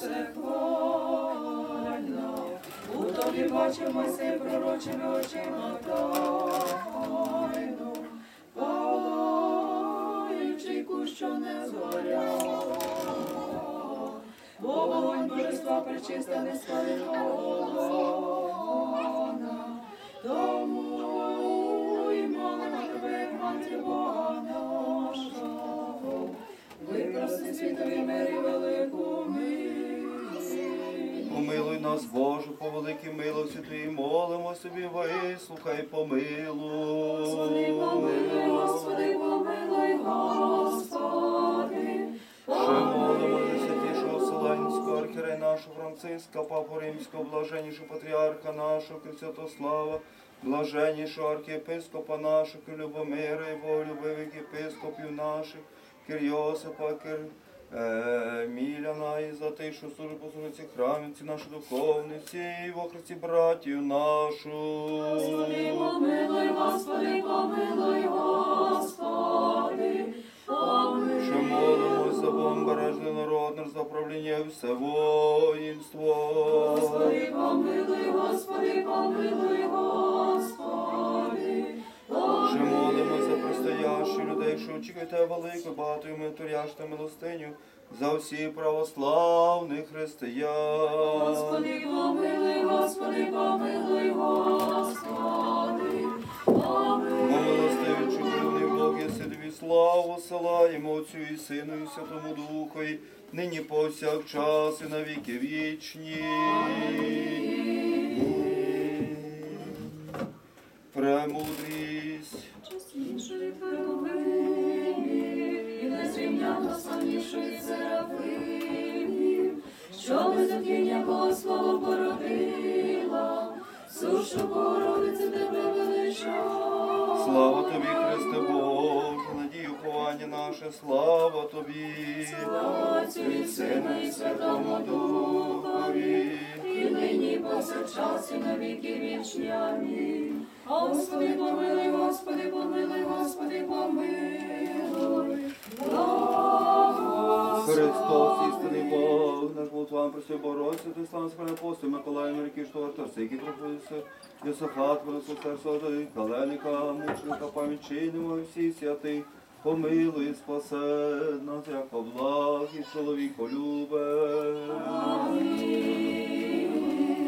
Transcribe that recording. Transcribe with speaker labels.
Speaker 1: всехвальна. У тобі бачимо сей пророчими очима тайну, палаючи що не згоряла. Бо вогонь божества причиста не спалена. Тому і молимо як Бога
Speaker 2: нас, Боже, по великій милості Твоїй, молимо собі, вислухай, помилуй.
Speaker 1: Господи, помилуй, Господи, помилуй, Господи.
Speaker 2: Ще молимо за святішого Вселенського архірея нашого Франциска, Папу Римського, блаженнішого патріарха нашого Святослава, блаженнішого архієпископа нашого Любомира і боголюбивих єпископів наших, Кир Йосипа, Кир Міляна і за те, що служить по служиці храмівці наші духовниці, і в охресті братію нашу.
Speaker 1: Господи, помилуй, Господи, помилуй, Господи. Помилуй.
Speaker 2: Що молимось за бомбережний народ, наш за правління все воїнство.
Speaker 1: Господи,
Speaker 2: предстоящих людей, що очікуєте велику, багатою митуряшта милостиню за всі православних християн.
Speaker 1: Господи, помилуй, Господи, помилуй, Господи. Помилуй.
Speaker 2: Тобі славу силаємо Отцю і Сину і Святому Духові, нині повсякчас і на віки вічні. Премудрість.
Speaker 1: І незрівняно славнішої серафимів, що безодіння Господу породила, сушу Богородице тебе величала.
Speaker 2: Слава тобі, Христе Боже, надію ховання наше, слава тобі,
Speaker 1: Слава і Сину і Святому Духові, і нині повсякчас і на віки вічні. Амінь. Господи, помилуй, Господи, помилуй, Господи, помилуй.
Speaker 2: Христос, істинний Бог, наш Бог, просив боротися, ти слава спільне посту, Миколай, Марики, Штовартарси, які трохи Йосифат, Велосостер, Соди, Каленика, Мучника, пам'ятчинимо всі святи, помилуй, спасе нас, як благ і чоловіколюбе.
Speaker 1: Владиче, це